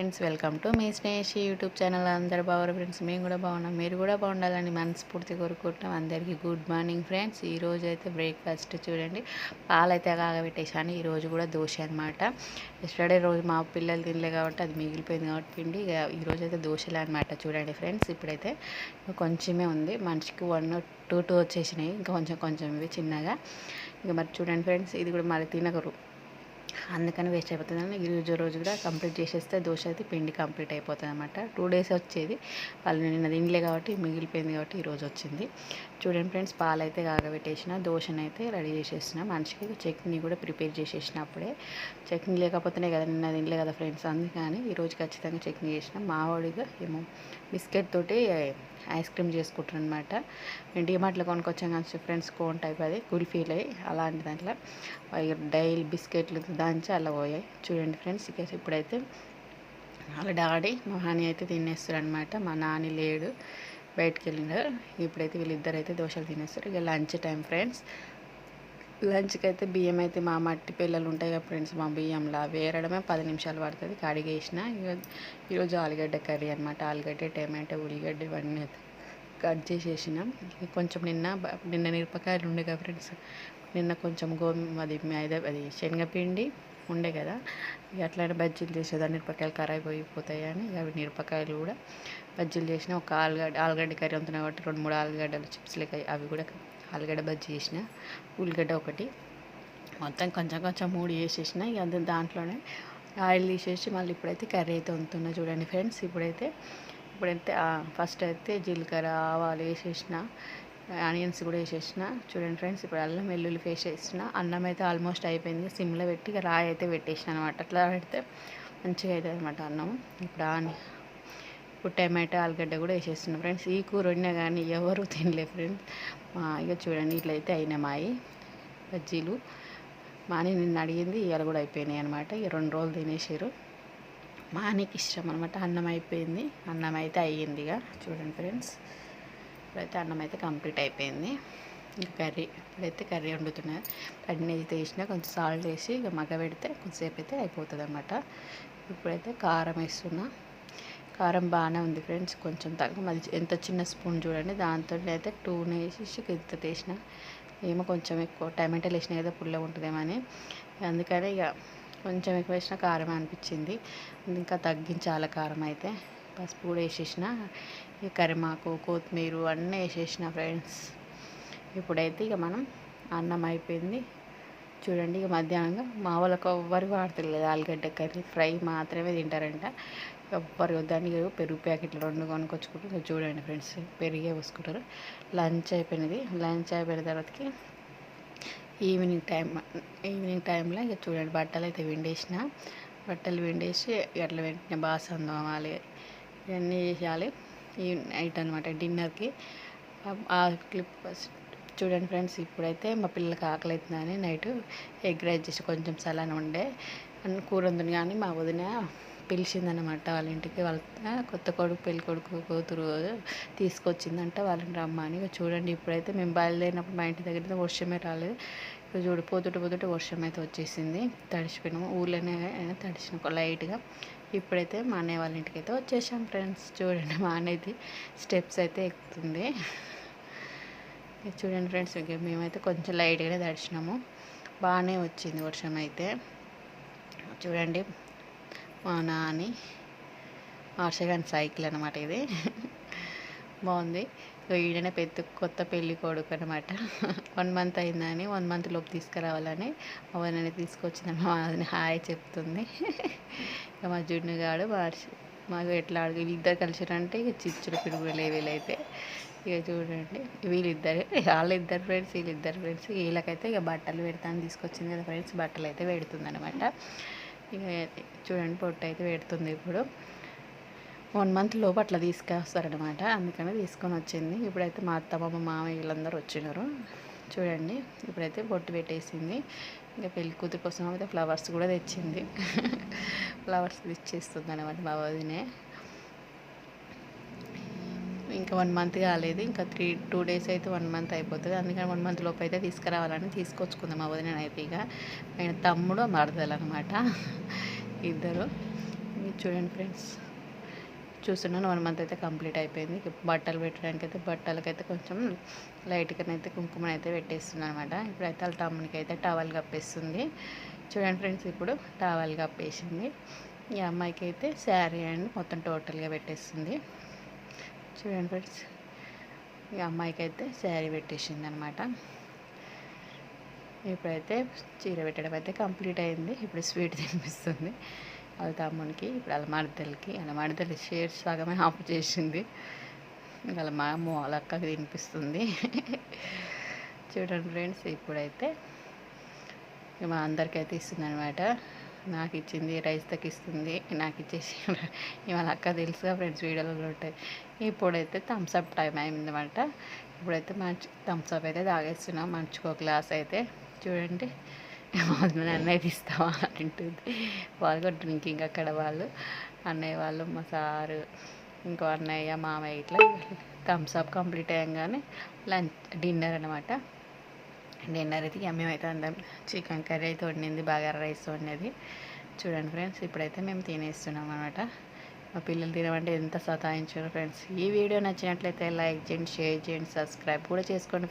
Friends welcome to me స్నేహి YouTube channel అందరు బాగున్నారు ఫ్రెండ్స్ మేము కూడా బాగున్నాం మీరు కూడా బాగుండాలని మనస్ఫూర్తి కోరుకుంటున్నాం. అందరికీ గుడ్ మార్నింగ్ ఫ్రెండ్స్ ఈ అయితే బ్రేక్ఫాస్ట్ చూడండి. పాలైతే కాగబెట్టేసాను ఈరోజు కూడా దోశ అనమాట ఎస్టర్డే రోజు మా పిల్లలు తినలే కాబట్టి అది మిగిలిపోయింది కాబట్టి పిండి. ఇక అయితే దోశలే అనమాట చూడండి ఫ్రెండ్స్ ఇప్పుడైతే కొంచెమే ఉంది. మనిషికి వన్ టూ టూ వచ్చేసినాయి. ఇంకా కొంచెం కొంచెం ఇవి చిన్నగా. ఇంకా మరి చూడండి ఫ్రెండ్స్ ఇది కూడా మరి తినకరు అందుకని వేస్ట్ అయిపోతుంది ఈరోజు రోజు కూడా కంప్లీట్ చేసేస్తే దోశ అయితే పిండి కంప్లీట్ అయిపోతుంది అనమాట టూ డేస్ వచ్చేది. వాళ్ళు నిన్న తినలే కాబట్టి మిగిలిపోయింది కాబట్టి ఈరోజు వచ్చింది. చూడండి ఫ్రెండ్స్ పాలు అయితే కాగబెట్టేసిన దోశను అయితే రెడీ చేసేసిన. మనిషికి చట్నీ కూడా ప్రిపేర్ చేసేసిన అప్పుడే. చట్నీ లేకపోతేనే కదా నిన్న తినలే కదా ఫ్రెండ్స్ అందుకని ఈరోజు ఖచ్చితంగా చట్నీ చేసిన. మావాడిగా ఏమో బిస్కెట్ తోటి ఐస్ క్రీమ్ చేసుకుంటారు అనమాట మేము డిమార్ట్లో కొనుక్కొచ్చాం కానీ ఫ్రెండ్స్ కోన్ టైప్ అది కుల్ఫీలు అయ్యి అలాంటి దాంట్లో. డైలీ బిస్కెట్లు దాంచి అలా పోయాయి. చూడండి ఫ్రెండ్స్ ఇక ఇప్పుడైతే వాళ్ళ డాడీ మా హాని అయితే తినేస్తారు అనమాట మా నాని లేడు బయటికి వెళ్ళినారు. ఇప్పుడైతే వీళ్ళిద్దరు అయితే దోశలు తినేస్తారు. ఇక లంచ్ టైం ఫ్రెండ్స్. లంచ్కి అయితే బియ్యం అయితే మా మట్టి పిల్లలు ఉంటాయి కదా ఫ్రెండ్స్ మా బియ్యంలో వేరడమే పది నిమిషాలు పడుతుంది. కడిగేసిన ఇక ఈరోజు ఆలుగడ్డ కర్రీ అనమాట ఆలుగడ్డ టమాటో ఉల్లిగడ్డ ఇవన్నీ కట్ చేసేసినాం. కొంచెం నిన్న నిన్న మిరపకాయలు ఉండే కదా ఫ్రెండ్స్. నిన్న కొంచెం గోధుమ అది మైదా అది శనగపిండి ఉండే కదా. ఇక అట్లానే బజ్జీలు చేసేదాన్ని మిరపకాయలు ఖరాబ్ అని అవి మిరపకాయలు కూడా బజ్జీలు చేసిన ఒక ఆలుగడ్డ ఆలుగడ్డ కర్రీ ఉంటుంది కాబట్టి రెండు మూడు ఆలుగడ్డలు చిప్స్ లెక్క అవి కూడా ఆలుగడ్డ బజ్జీ చేసిన. ఉల్లిగడ్డ ఒకటి. మొత్తం కొంచెం కొంచెం మూడు వేసేసిన ఇక దాంట్లోనే ఆయిల్ తీసేసి మళ్ళీ ఇప్పుడైతే కర్రీ అయితే వండుతున్నా. చూడండి ఫ్రెండ్స్ ఇప్పుడైతే ఇప్పుడైతే ఫస్ట్ అయితే జీలకర్ర ఆవాలు వేసేసిన ఆనియన్స్ కూడా వేసేసిన. చూడండి ఫ్రెండ్స్ ఇప్పుడు అల్లం వెల్లుల్లి పేస్ట్ వేసిన. అన్నం అయితే ఆల్మోస్ట్ అయిపోయింది. సిమ్లో పెట్టి ఇక రాయి అయితే పెట్టేసిన అనమాట అట్లా పెడితే మంచిగా అవుతుంది అనమాట అన్నం. ఇప్పుడు ఆని ఇప్పుడు టమాటో ఆలుగడ్డ కూడా వేసేస్తున్నా ఫ్రెండ్స్. ఈ కూర వండినా కానీ ఎవరు తినలే ఫ్రెండ్స్. ఇక చూడండి ఇట్లయితే అయినా మాయి. బజ్జీలు. మాని నిన్న అడిగింది ఇవాళ కూడా అయిపోయినాయి అనమాట ఇక రెండు రోజులు తినేసారు మానికి ఇష్టం అనమాట అన్నం అయిపోయింది. అన్నం అయితే అయ్యింది ఇక. చూడండి ఫ్రెండ్స్. ఇప్పుడైతే అన్నం అయితే కంప్లీట్ అయిపోయింది. ఇంకా కర్రీ ఇప్పుడైతే కర్రీ వండుతున్నాయి కడిని అయితే వేసిన కొంచెం సాల్ట్ వేసి ఇక మగ్గ పెడితే కొంచెంసేపు అయితే అయిపోతుంది అనమాట ఇప్పుడైతే కారం వేస్తున్నా. కారం బాగానే ఉంది ఫ్రెండ్స్. కొంచెం తగ్గ మరి ఎంత చిన్న స్పూన్ చూడండి. దాంతో అయితే టూనే వేసేసి ఇంత వేసిన. ఏమో కొంచెం ఎక్కువ టమాటాలు వేసినా కదా పుల్లగా ఉంటుందేమని అని. అందుకని ఇక కొంచెం ఎక్కువ వేసిన కారం అనిపించింది. ఇంకా తగ్గించాలి కారం అయితే. పసుపు కూడా వేసేసిన. ఇక కరిమాకు కొత్తిమీర అన్నీ వేసేసిన ఫ్రెండ్స్. ఇప్పుడైతే ఇక మనం అన్నం అయిపోయింది. చూడండి ఇక మధ్యాహ్నంగా మా వాళ్ళకి ఎవ్వరు వాడతలేదు ఆలుగడ్డ కర్రీ. ఫ్రై మాత్రమే తింటారంట. ఎవ్వరు వద్దానికి పెరుగు ప్యాకెట్లు రెండు కొనుక్కొచ్చుకుంటారు చూడండి ఫ్రెండ్స్. పెరిగే పోసుకుంటారు. లంచ్ అయిపోయినది. లంచ్ అయిపోయిన తర్వాతకి ఈవినింగ్ టైం ఈవినింగ్ టైంలో ఇక చూడండి బట్టలు అయితే విండేసిన. బట్టలు విండేసి అట్లా వెంటనే బాసన తోమాలి ఇవన్నీ చేయాలి. ఈ నైట్ అనమాట డిన్నర్కి. ఆ క్లిప్ చూడండి ఫ్రెండ్స్ ఇప్పుడైతే మా పిల్లలకి ఆకలి అవుతుందని నైట్ ఎగ్ రైస్ చేసి కొంచెం సలాన్ ఉండే. కూర ఉంది కానీ మా వదిన పిలిచిందనమాట వాళ్ళ ఇంటికి. వాళ్ళ కొత్త కొడుకు పెళ్ళి కొడుకు కూతురు తీసుకొచ్చిందంట. వాళ్ళని రమ్మని. ఇక చూడండి ఇప్పుడైతే మేము బయలుదేరినప్పుడు మా ఇంటి దగ్గర వర్షమే రాలేదు. ఇప్పుడు చూడు పోతుంటే పోతుంటే వర్షం అయితే వచ్చేసింది. తడిచిపోయినాము ఊళ్ళోనే తడిచిన లైట్గా. ఇప్పుడైతే మా అన్నయ్య వాళ్ళ ఇంటికి అయితే వచ్చేసాం ఫ్రెండ్స్. చూడండి మా అన్నయ్యది స్టెప్స్ అయితే ఎక్కుతుంది. చూడండి ఫ్రెండ్స్ మేమైతే కొంచెం లైట్గానే తడిచినాము బాగానే వచ్చింది వర్షం అయితే. చూడండి మా నాని వర్షగాని సైకిల్ అనమాట ఇది. బాగుంది. ఇక ఈడనే పెద్ద కొత్త పెళ్ళి కొడుకు అనమాట వన్ మంత్ అయిందని వన్ మంత్ లోపు తీసుకురావాలని అవన్నీ తీసుకొచ్చిందని మా వదిన హాయ్ చెప్తుంది. ఇక మా జున్నుగాడు గాడు హర్ష- మాకు ఎట్లా అడుగు వీళ్ళిద్దరు కలిసిరంటే ఇక చిచ్చులు పిడుగులే వీళ్ళైతే. ఇక చూడండి వీళ్ళిద్దరు వాళ్ళిద్దరు ఫ్రెండ్స్ వీళ్ళిద్దరు ఫ్రెండ్స్. వీళ్ళకైతే ఇక బట్టలు పెడతాను తీసుకొచ్చింది కదా ఫ్రెండ్స్ బట్టలు అయితే పెడుతుంది అనమాట ఇక చూడండి పొట్టు అయితే పెడుతుంది ఇప్పుడు. వన్ మంత్ లోపు అట్లా తీసుకొస్తారనమాట అందుకని తీసుకొని వచ్చింది. ఇప్పుడైతే మా అత్తమ్మ మా మామయ్య వీళ్ళందరూ వచ్చినారు. చూడండి ఇప్పుడైతే బొట్టు పెట్టేసింది. ఇంకా పెళ్ళి కూతురు కోసం అయితే ఫ్లవర్స్ కూడా తెచ్చింది. ఫ్లవర్స్ తెచ్చేస్తుంది అనమాట మా వదినే. ఇంకా వన్ మంత్ కాలేదు ఇంకా త్రీ టూ డేస్ అయితే వన్ మంత్ అయిపోతుంది. అందుకని వన్ మంత్ లోపు అయితే తీసుకురావాలని తీసుకొచ్చుకుందాం మా వదిన అయితే ఇక. ఆయన తమ్ముడు మరదలు అనమాట ఇద్దరు. చూడండి ఫ్రెండ్స్. చూస్తున్నాను వన్ మంత్ అయితే కంప్లీట్ అయిపోయింది. బట్టలు పెట్టడానికి అయితే బట్టలకైతే కొంచెం లైట్గా అయితే కుంకుమ అయితే పెట్టేస్తున్నాను అనమాట ఇప్పుడైతే వాళ్ళ తమ్మునికి అయితే టవల్ కప్పేస్తుంది. చూడండి ఫ్రెండ్స్ ఇప్పుడు టవల్ కప్పేసింది. ఈ అమ్మాయికి అయితే శారీ అండ్ మొత్తం టోటల్గా పెట్టేస్తుంది. చూడండి ఫ్రెండ్స్. ఈ అమ్మాయికి అయితే శారీ పెట్టేసింది అనమాట ఇప్పుడైతే చీర పెట్టడం అయితే కంప్లీట్ అయింది. ఇప్పుడు స్వీట్ తినిపిస్తుంది. వాళ్ళ తమ్మునికి ఇప్పుడు వాళ్ళ మడతలకి షేర్ సగమే ఆఫ్ చేసింది. వాళ్ళ మా వాళ్ళ తినిపిస్తుంది. చూడండి ఫ్రెండ్స్ ఇప్పుడైతే మా అందరికైతే ఇస్తుంది అనమాట నాకు ఇచ్చింది రైస్ తగ్గిస్తుంది నాకు ఇచ్చేసి ఇవాళ అక్క తెలుసుగా ఫ్రెండ్స్ వీడియోలో ఉంటాయి. ఇప్పుడైతే థమ్స్ అప్ టైం అయిందన్నమాట. ఇప్పుడైతే మంచి థమ్స్ అప్ అయితే తాగేస్తున్నాం. మంచుకో గ్లాస్ అయితే. చూడండి మొదలు అన్నయ్య తీస్తావా అంటుంది. వాళ్ళు కూడా డ్రింకింగ్ అక్కడ వాళ్ళు. అన్నయ్య వాళ్ళు మా సారు ఇంకో అన్నయ్య మామయ్య ఇట్లా థమ్స్ అప్ కంప్లీట్ అయ్యంగానే లంచ్ డిన్నర్ అనమాట డిన్నర్ అయితే మేమైతే అందరం చికెన్ కర్రీ అయితే వండింది బాగా రైస్ వండేది. చూడండి ఫ్రెండ్స్ ఇప్పుడైతే మేము తినేస్తున్నాం అనమాట మా పిల్లలు తినమంటే ఎంత సతాయించారు ఫ్రెండ్స్. ఈ వీడియో నచ్చినట్లయితే లైక్ చేయండి షేర్ చేయండి సబ్స్క్రైబ్ కూడా చేసుకోండి